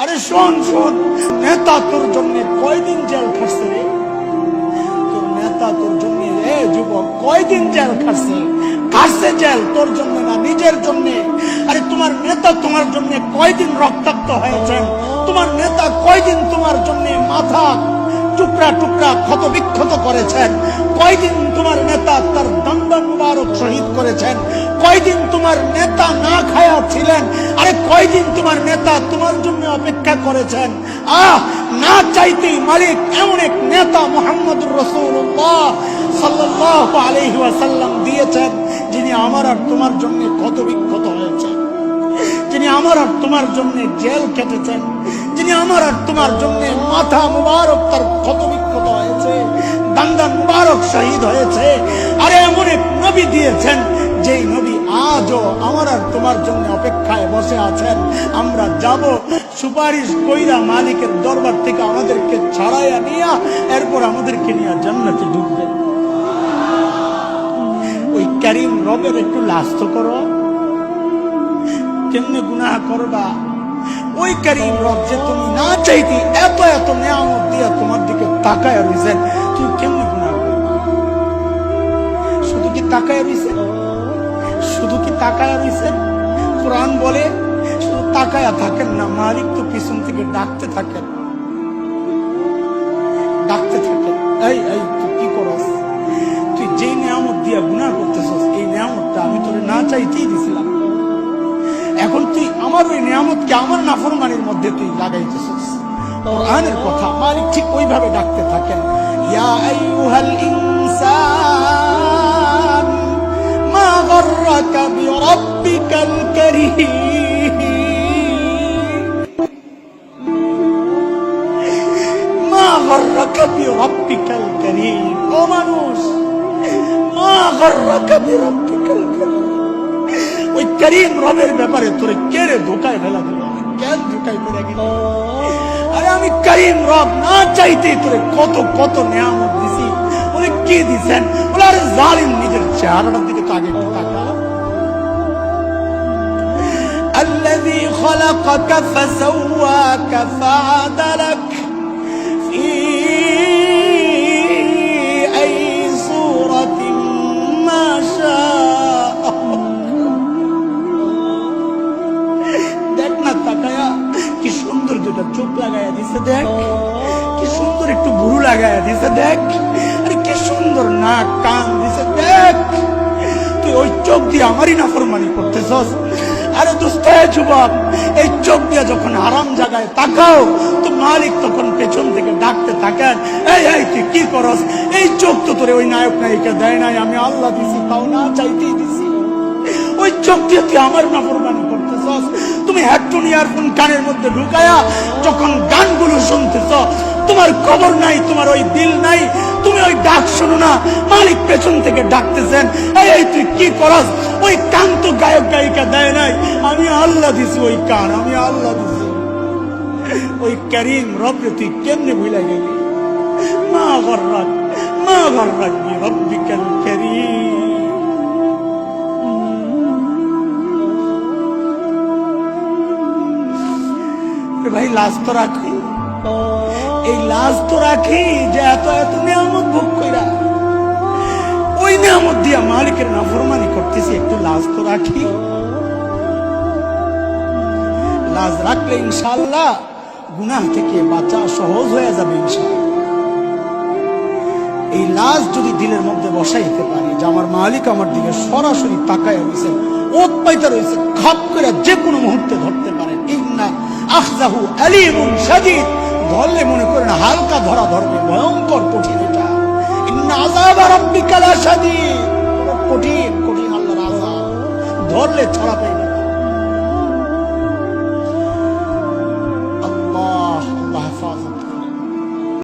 আরে শোন শোন, নেতা তোর জন্য কয়দিন জেল খাটছে রে? তোর নেতা তোর জন্য রে যুবক, কয়দিন জেল খাটছে? খাটছে জেল তোর জন্য না, নিজের জন্য? আরে তোমার নেতা তোমার জন্য কয়দিন রক্তাক্ত হয়েছেন? তোমার নেতা কয়দিন তোমার জন্য মাথা টুকরা টুকরা ক্ষত বিক্ষত করেছেন। কয়দিন তোমার নেতা তার দন্দন মুবারক শহীদ করেছেন? কয়দিন তোমার নেতা না খায়া ছিলেন? আরে কয়দিন তোমার নেতা তোমার জন্য অপেক্ষা করেছেন? আহ, না চাইতেই মালিক এমন এক নেতা মোহাম্মদুর রসুল্লাহ সাল্লাহ আলহি ওয়াসাল্লাম দিয়েছেন, যিনি আমার আর তোমার জন্য ক্ষত বিক্ষত হয়েছেন। যিনি আমার আর তোমার জন্য জেল কেটেছেন যিনি আমার আর তোমার জন্য মাথা মুবারক তার ক্ষত বিক্ষত হয়েছে দান্দান মুবারক শহীদ হয়েছে, আরে এমন এক নবী দিয়েছেন যেই নবী আজও আমার আর তোমার জন্য অপেক্ষায় বসে আছেন। আমরা যাব সুপারিশ কইরা মালিকের দরবার থেকে আমাদেরকে ছাড়াইয়া নিয়া, এরপর আমাদেরকে নিয়ে জান্নাতে ঢুকবেন ওই ক্যারিম রবের একটু লাস্ত করো। কেমনে গুনাহ করবা? ওই রব যে তুমি না চাইতি এত এত দিয়া তোমার দিকে তাকায় করবা? শুধু কি তাকায় শুধু কি তাকায় কোরআন বলে, শুধু তাকায়া থাকেন না, মালিক তো পিছন থেকে ডাকতে থাকেন। ডাকতে থাকেন। এই এই, তুই কি করস? তুই যেই নিয়ামত দিয়া গুনাহ করতেছস, এই নিয়ামতটা আমি তোরে না চাইতেই দিছিলাম। এখন তুই আমার ওই নিয়ামতকে আমার নাফরমানির মধ্যে তুই লাগাইতেছিস। কোরআনের কথা মালিক ঠিক ওইভাবে ডাকতে থাকেন, ইয়া আইয়ুহাল ইনসান, মা গররাকা বিরাব্বিকাল কারীম। মা গররাকা বিরাব্বিকাল কারীম। ও মানুষ, মা গররাকা বিরাব্বিকাল কারীম। করিম রবের ব্যাপারে তোরে কেড়ে ধোকায় ফেলা দিল কেন ধোকায় ফেলে গেল আরে আমি করিম রব না চাইতে তোরে কত কত নিয়ামত দিছি বলে কি দিছেন বলে আরে জালিম নিজের চেহারাটার দিকে তো আগে একটু তাকা الذي خلقك فسواك فعدلك চোখ লাগায়া দিছে দেখ। কি সুন্দর একটু ভুরু লাগায়া দিছে দেখ। আরে কি সুন্দর নাক কান দিছে দেখ। তুই ওই চোখ দিয়ে আমারই নাফরমানি করতেছস। আরে দোস্ত এ যুবক এই চোখ দিয়ে যখন আরাম জায়গায় তাকাও তো মালিক তখন পেছন থেকে ডাকতে থাকেন এই এই তুই কি করস? এই চোখ তো তোরে ওই নায়ক নায়িকা দেয় নাই আমি আল্লাহ দিছি তাও না চাইতেই দিছি। ওই চোখ দিয়ে তুই আমার নাফরমানি করতেছস তুমি হেডফোন ইয়ারফোন কানের মধ্যে ঢুকায়া যখন গানগুলো শুনতেছ, তোমার খবর নাই, তোমার ওই দিল নাই, তুমি ওই ডাক শোনো না, মালিক পেছন থেকে ডাকতেছেন, এই তুই কি করস? ওই কান তো গায়ক গায়িকা দেয় নাই, আমি আল্লাহ দিছি ওই কান, আমি আল্লাহ দিছি। ওই করিম রবরে তুই কেমনে ভুলে গেলি? মা গর্রাক মা গর্রাক বি রব্বিকাল করিম। ভাই, লাজ তো রাখি। এই লাজ তো রাখি যে এত এত নিয়ামত ভোগ কইরা ওই নিয়ামত দিয়া মালিকের নাফরমানি করতেছি, একটু লাজ তো রাখি। লাজ রাখলে ইনশাল্লাহ গুনাহ থেকে বাঁচা সহজ হয়ে যাবে ইনশাল্লাহ এই লাজ যদি দিলের মধ্যে বসাইতে পারি, যে আমার মালিক আমার দিকে সরাসরি তাকায় রয়েছে ওত পাইতে রয়েছে খাপ করে যে কোনো মুহূর্তে ধরতে পারেন ইন্না আখজাহু আলিমুন শাদীদ। ধরলে মনে করেন, হালকা ধরা ধরবে ভয়ঙ্কর কঠিন এটা। রাব্বিকা লাশাদীদ কঠিন কঠিন আল্লাহর আযাব। ধরলে ছাড়া পেয়ে